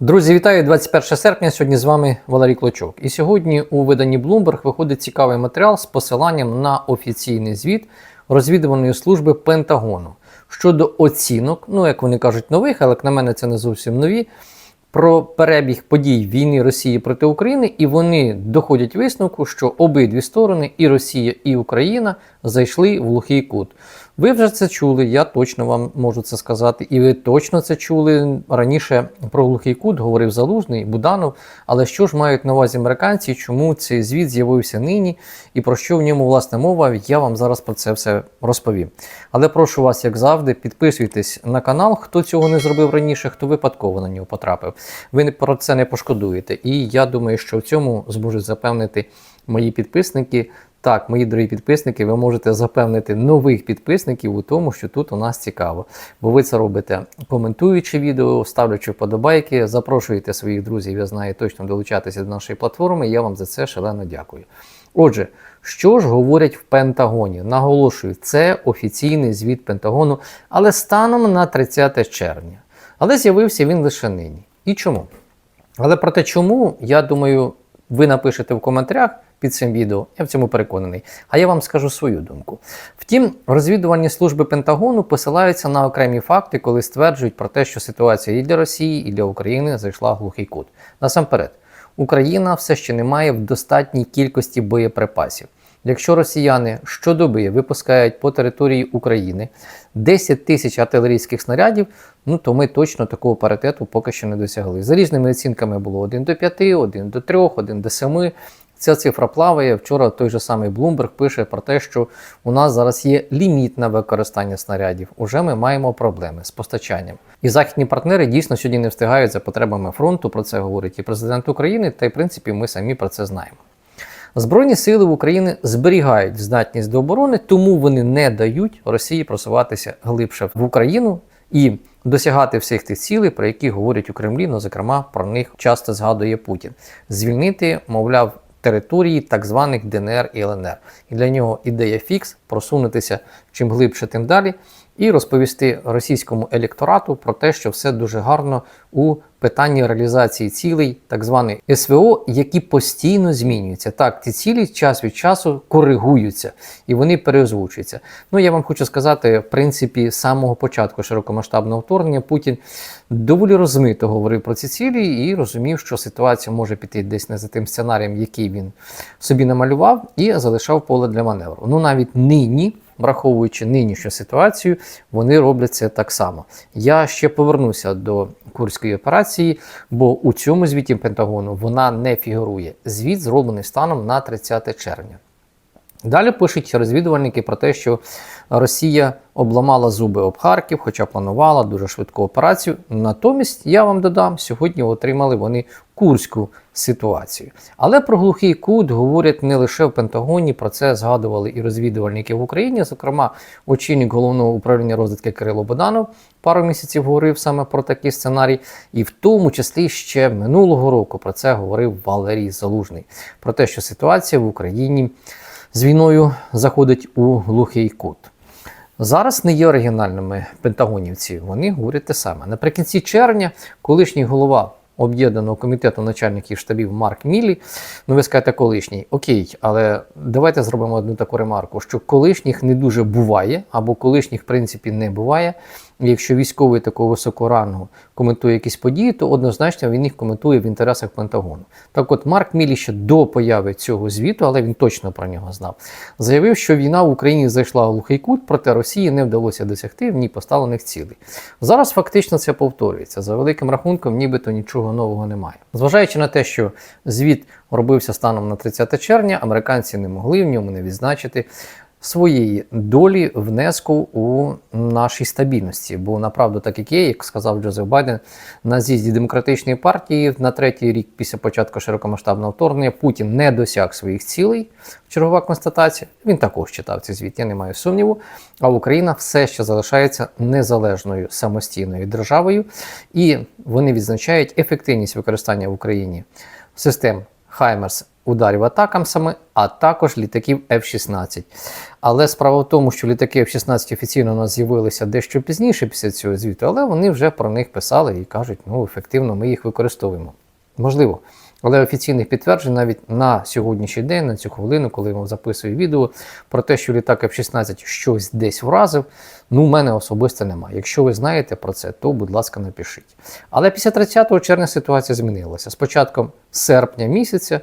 Друзі, вітаю 21 серпня. Сьогодні з вами Валерій Клочок. І сьогодні у виданні Bloomberg виходить цікавий матеріал з посиланням на офіційний звіт розвідувальної служби Пентагону щодо оцінок, ну як вони кажуть, нових, але як на мене це не зовсім нові. Про перебіг подій війни Росії проти України, і вони доходять висновку, що обидві сторони, і Росія, і Україна, зайшли в глухий кут. Ви вже це чули, я точно вам можу це сказати, і ви точно це чули раніше про глухий кут, говорив Залужний, Буданов. Але що ж мають на увазі американці, чому цей звіт з'явився нині і про що в ньому власне мова? Я вам зараз про це все розповім. Але прошу вас, як завжди, підписуйтесь на канал, хто цього не зробив раніше, хто випадково на нього потрапив. Ви про це не пошкодуєте. І я думаю, що в цьому зможуть запевнити мої підписники. Так, мої дорогі підписники, ви можете запевнити нових підписників у тому, що тут у нас цікаво. Бо ви це робите коментуючи відео, ставлячи вподобайки, запрошуєте своїх друзів, я знаю, точно долучатися до нашої платформи. Я вам за це шалено дякую. Отже, що ж говорять в Пентагоні? Наголошую, це офіційний звіт Пентагону, але станом на 30 червня. Але з'явився він лише нині. І чому? Але про те, чому, я думаю, ви напишете в коментарях під цим відео, я в цьому переконаний. А я вам скажу свою думку. Втім, розвідувальні служби Пентагону посилаються на окремі факти, коли стверджують про те, що ситуація і для Росії, і для України зайшла глухий кут. Насамперед, Україна все ще не має в достатній кількості боєприпасів. Якщо росіяни щодоби випускають по території України 10 тисяч артилерійських снарядів, ну то ми точно такого паритету поки що не досягли. За різними оцінками було 1 до 5, 1 до 3, 1 до 7. Ця цифра плаває. Вчора той же самий Bloomberg пише про те, що у нас зараз є ліміт на використання снарядів. Уже ми маємо проблеми з постачанням. І західні партнери дійсно сьогодні не встигають за потребами фронту. Про це говорить і президент України, та й в принципі ми самі про це знаємо. Збройні сили в Україні зберігають здатність до оборони, тому вони не дають Росії просуватися глибше в Україну і досягати всіх тих цілей, про які говорять у Кремлі, ну зокрема про них часто згадує Путін. Звільнити, мовляв, території так званих ДНР і ЛНР. І для нього ідея фікс просунутися чим глибше, тим далі, і розповісти російському електорату про те, що все дуже гарно у питанні реалізації цілей, так званої СВО, які постійно змінюються. Так, ці цілі час від часу коригуються і вони переозвучуються. Ну я вам хочу сказати, в принципі, з самого початку широкомасштабного вторгнення Путін доволі розмито говорив про ці цілі і розумів, що ситуація може піти десь не за тим сценарієм, який він собі намалював, і залишав поле для маневру. Ну навіть нині. Враховуючи нинішню ситуацію, вони роблять це так само. Я ще повернуся до курської операції, бо у цьому звіті Пентагону вона не фігурує. Звіт зроблений станом на 30 червня. Далі пишуть розвідувальники про те, що Росія обламала зуби об Харків, хоча планувала дуже швидку операцію. Натомість, я вам додам, сьогодні отримали вони курську ситуацію. Але про глухий кут говорять не лише в Пентагоні, про це згадували і розвідувальники в Україні. Зокрема, очільник головного управління розвідки Кирило Боданов пару місяців говорив саме про такий сценарій, і в тому числі ще минулого року про це говорив Валерій Залужний. Про те, що ситуація в Україні з війною заходить у глухий кут. Зараз не є оригінальними пентагонівці, вони говорять те саме. Наприкінці червня колишній голова об'єднаного комітету начальників штабів Марк Мілі, ну ви скажете колишній, окей, але давайте зробимо одну таку ремарку, що колишніх не дуже буває, або колишніх в принципі не буває. Якщо військовий такого високого рангу коментує якісь події, то однозначно він їх коментує в інтересах Пентагону. Так от Марк Мілі ще до появи цього звіту, але він точно про нього знав, заявив, що війна в Україні зайшла в глухий кут, проте Росії не вдалося досягти в ній поставлених цілей. Зараз фактично це повторюється. За великим рахунком, нібито нічого нового немає. Зважаючи на те, що звіт робився станом на 30 червня, американці не могли в ньому не відзначити своєї долі внеску у нашій стабільності. Бо направду так як є, як сказав Джозеф Байден на з'їзді демократичної партії на третій рік після початку широкомасштабного вторгнення Путін не досяг своїх цілей. Чергова констатація. Він також читав цей звіт, я не маю сумніву. А Україна все ще залишається незалежною самостійною державою, і вони відзначають ефективність використання в Україні систем Хаймерс ударів атакамсами, а також літаків F-16. Але справа в тому, що літаки F-16 офіційно у нас з'явилися дещо пізніше після цього звіту, але вони вже про них писали і кажуть, ну ефективно ми їх використовуємо. Можливо. Але офіційних підтверджень навіть на сьогоднішній день, на цю хвилину, коли я вам записую відео про те, що літак F-16 щось десь вразив, ну, в мене особисто немає. Якщо ви знаєте про це, то, будь ласка, напишіть. Але після 30 червня ситуація змінилася. З початком серпня місяця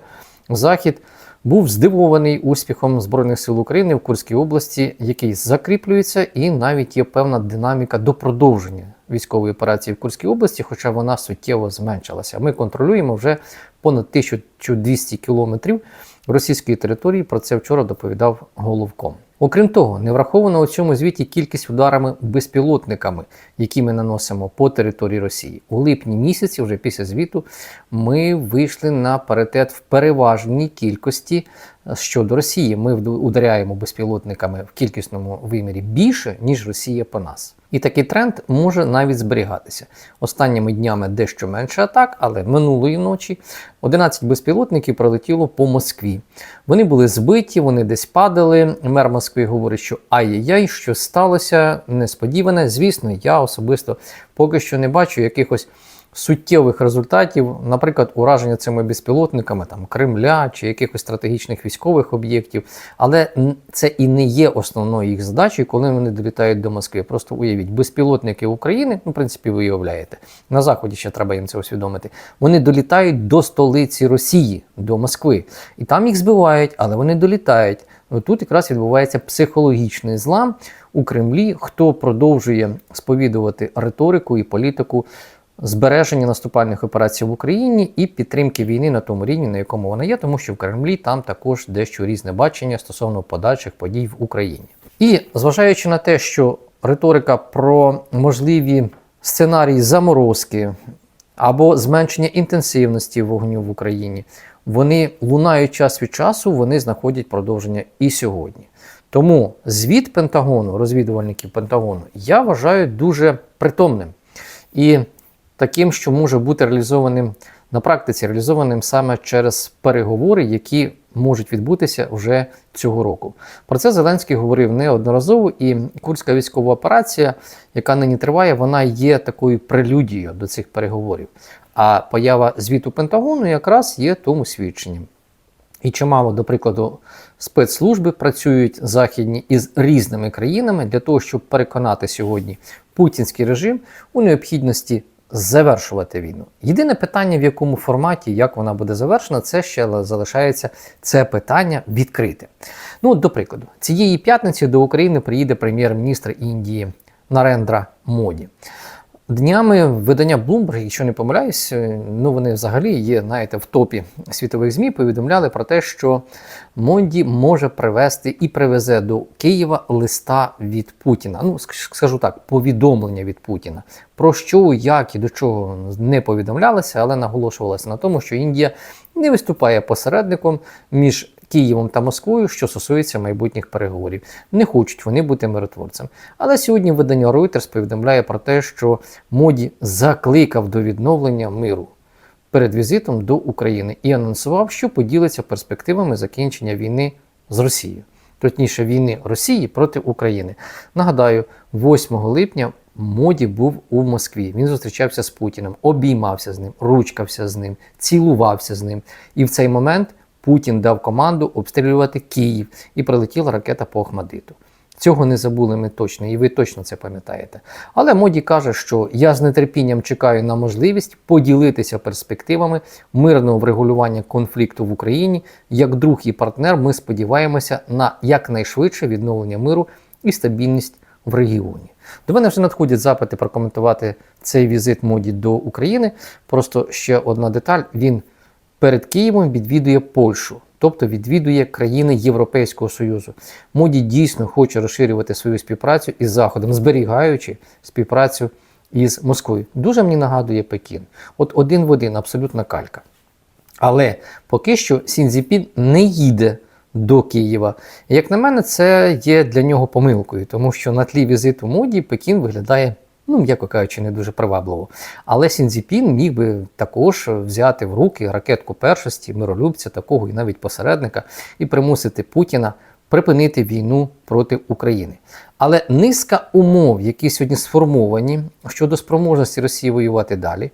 Захід був здивований успіхом Збройних сил України в Курській області, який закріплюється, і навіть є певна динаміка до продовження військової операції в Курській області, хоча вона суттєво зменшилася. Ми контролюємо вже понад 1200 кілометрів російської території. Про це вчора доповідав головком. Окрім того, не враховано у цьому звіті кількість ударами безпілотниками, які ми наносимо по території Росії. У липні місяці, вже після звіту, ми вийшли на паритет в переважній кількості щодо Росії. Ми ударяємо безпілотниками в кількісному вимірі більше, ніж Росія по нас. І такий тренд може навіть зберігатися. Останніми днями дещо менше атак, але минулої ночі 11 безпілотників пролетіло по Москві. Вони були збиті, вони десь падали. Мер Москви говорить, що ай-яй-яй, що сталося несподіване. Звісно, я особисто поки що не бачу якихось суттєвих результатів, наприклад, ураження цими безпілотниками там Кремля чи якихось стратегічних військових об'єктів. Але це і не є основною їх задачею, коли вони долітають до Москви. Просто уявіть, безпілотники України, ну, в принципі, ви уявляєте, на заході ще треба їм це усвідомити. Вони долітають до столиці Росії, до Москви, і там їх збивають, але вони долітають. Ну, Тут якраз відбувається психологічний злам у Кремлі, хто продовжує сповідувати риторику і політику збереження наступальних операцій в Україні і підтримки війни на тому рівні, на якому вона є, тому що в Кремлі там також дещо різне бачення стосовно подальших подій в Україні. І зважаючи на те, що риторика про можливі сценарії заморозки або зменшення інтенсивності вогню в Україні, вони лунають час від часу, вони знаходять продовження і сьогодні. Тому звіт Пентагону, розвідувальників Пентагону, я вважаю дуже притомним. І таким, що може бути реалізованим на практиці, реалізованим саме через переговори, які можуть відбутися вже цього року. Про це Зеленський говорив неодноразово, і курська військова операція, яка нині триває, вона є такою прелюдією до цих переговорів. А поява звіту Пентагону якраз є тому свідченням. І чимало, до прикладу, спецслужби працюють західні із різними країнами для того, щоб переконати сьогодні путінський режим у необхідності завершувати війну. Єдине питання, в якому форматі, як вона буде завершена, це ще залишається це питання відкрите. Ну, до прикладу, цієї п'ятниці до України приїде прем'єр-міністр Індії Нарендра Моді. Днями видання Bloomberg, якщо не помиляюсь, е, ну вони взагалі є, знаєте, в топі світових ЗМІ, повідомляли про те, що Монді може привезти і привезе до Києва листа від Путіна. Ну, скажу так, повідомлення від Путіна. Про що, як і до чого не повідомлялося, але наголошувалося на тому, що Індія не виступає посередником між Києвом та Москвою, що стосується майбутніх переговорів. Не хочуть вони бути миротворцем. Але сьогодні видання Reuters повідомляє про те, що Моді закликав до відновлення миру перед візитом до України і анонсував, що поділиться перспективами закінчення війни з Росією, точніше війни Росії проти України. Нагадаю, 8 липня. Моді був у Москві. Він зустрічався з Путіним, обіймався з ним, ручкався з ним, цілувався з ним. І в цей момент Путін дав команду обстрілювати Київ і прилетіла ракета по Охмадиту. Цього не забули ми точно, і ви точно це пам'ятаєте. Але Моді каже, що я з нетерпінням чекаю на можливість поділитися перспективами мирного врегулювання конфлікту в Україні. Як друг і партнер, ми сподіваємося на якнайшвидше відновлення миру і стабільність в регіоні. До мене вже надходять запити прокоментувати цей візит моді до України. Просто ще одна деталь: він перед Києвом відвідує Польщу, тобто відвідує країни Європейського Союзу. Моді дійсно хоче розширювати свою співпрацю із Заходом, зберігаючи співпрацю із Москвою. Дуже мені нагадує Пекін. От один в один, абсолютна калька. Але поки що Сінзіпін не їде до Києва. Як на мене, це є для нього помилкою, тому що на тлі візиту моді Пекін виглядає ну, м'яко кажучи, не дуже привабливо. Але Сінзіпін міг би також взяти в руки ракетку першості, миролюбця, такого і навіть посередника, і примусити Путіна припинити війну проти України. Але низка умов, які сьогодні сформовані щодо спроможності Росії воювати далі,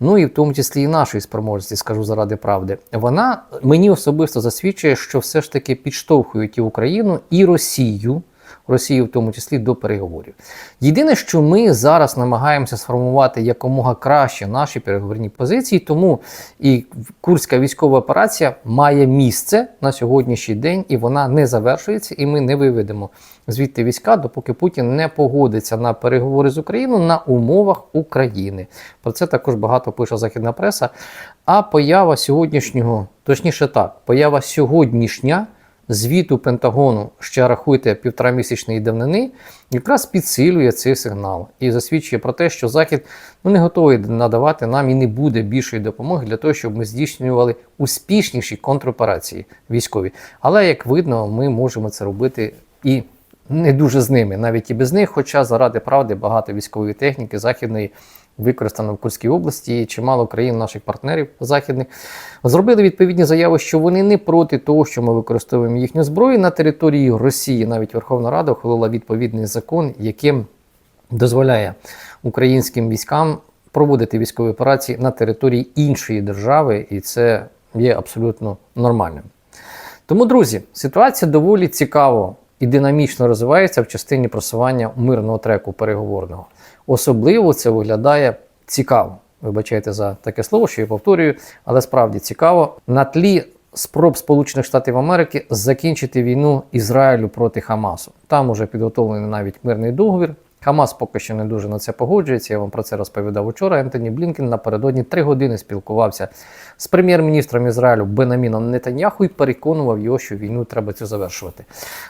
ну і в тому числі і нашої спроможності, скажу заради правди, вона мені особисто засвідчує, що все ж таки підштовхують і Україну, і Росію. Росію в тому числі до переговорів. Єдине, що ми зараз намагаємося сформувати якомога краще наші переговорні позиції, тому і Курська військова операція має місце на сьогоднішній день, і вона не завершується, і ми не виведемо звідти війська, допоки Путін не погодиться на переговори з Україною на умовах України. Про це також багато пише західна преса. А поява сьогоднішнього, точніше так, поява сьогоднішня звіту Пентагону, ще рахуйте півторамісячної давнини, якраз підсилює цей сигнал і засвідчує про те, що Захід ну, не готовий надавати нам і не буде більшої допомоги для того, щоб ми здійснювали успішніші контроперації військові. Але як видно, ми можемо це робити і. Не дуже з ними, навіть і без них, хоча заради правди багато військової техніки західної використано в Курській області, і чимало країн наших партнерів західних зробили відповідні заяви, що вони не проти того, що ми використовуємо їхню зброю на території Росії. Навіть Верховна Рада ухвалила відповідний закон, яким дозволяє українським військам проводити військові операції на території іншої держави, і це є абсолютно нормальним. Тому, друзі, ситуація доволі цікаво і динамічно розвивається в частині просування мирного треку переговорного. Особливо це виглядає цікаво. Вибачайте за таке слово, що я повторюю, але справді цікаво на тлі спроб Сполучених Штатів Америки закінчити війну Ізраїлю проти Хамасу. Там уже підготовлений навіть мирний договір. Хамас поки що не дуже на це погоджується. Я вам про це розповідав учора. Ентоні Блінкен напередодні три години спілкувався з прем'єр-міністром Ізраїлю Бенаміном Нетаньяху і переконував його, що війну треба цю завершувати.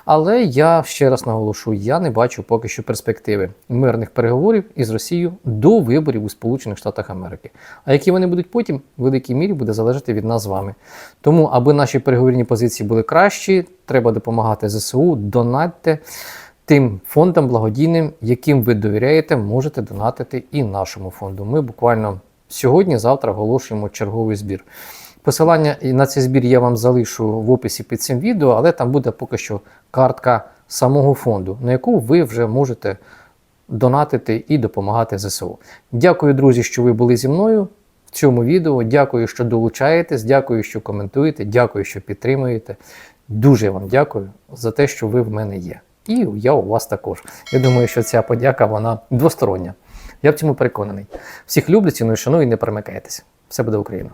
Але я ще раз наголошую: я не бачу поки що перспективи мирних переговорів із Росією до виборів у Сполучених Штатах Америки. А які вони будуть потім, в великій мірі буде залежати від нас з вами. Тому, аби наші переговорні позиції були кращі, треба допомагати ЗСУ, донатьте тим фондам благодійним, яким ви довіряєте, можете донатити і нашому фонду. Ми буквально сьогодні-завтра оголошуємо черговий збір. Посилання на цей збір я вам залишу в описі під цим відео, але там буде поки що картка самого фонду, на яку ви вже можете донатити і допомагати ЗСУ. Дякую, друзі, що ви були зі мною в цьому відео. Дякую, що долучаєтесь, дякую, що коментуєте, дякую, що підтримуєте. Дуже вам дякую за те, що ви в мене є. І я у вас також. Я думаю, що ця подяка вона двостороння. Я в цьому переконаний. Всіх люблю, ціную, шаную і не перемикайтеся. Все буде Україна!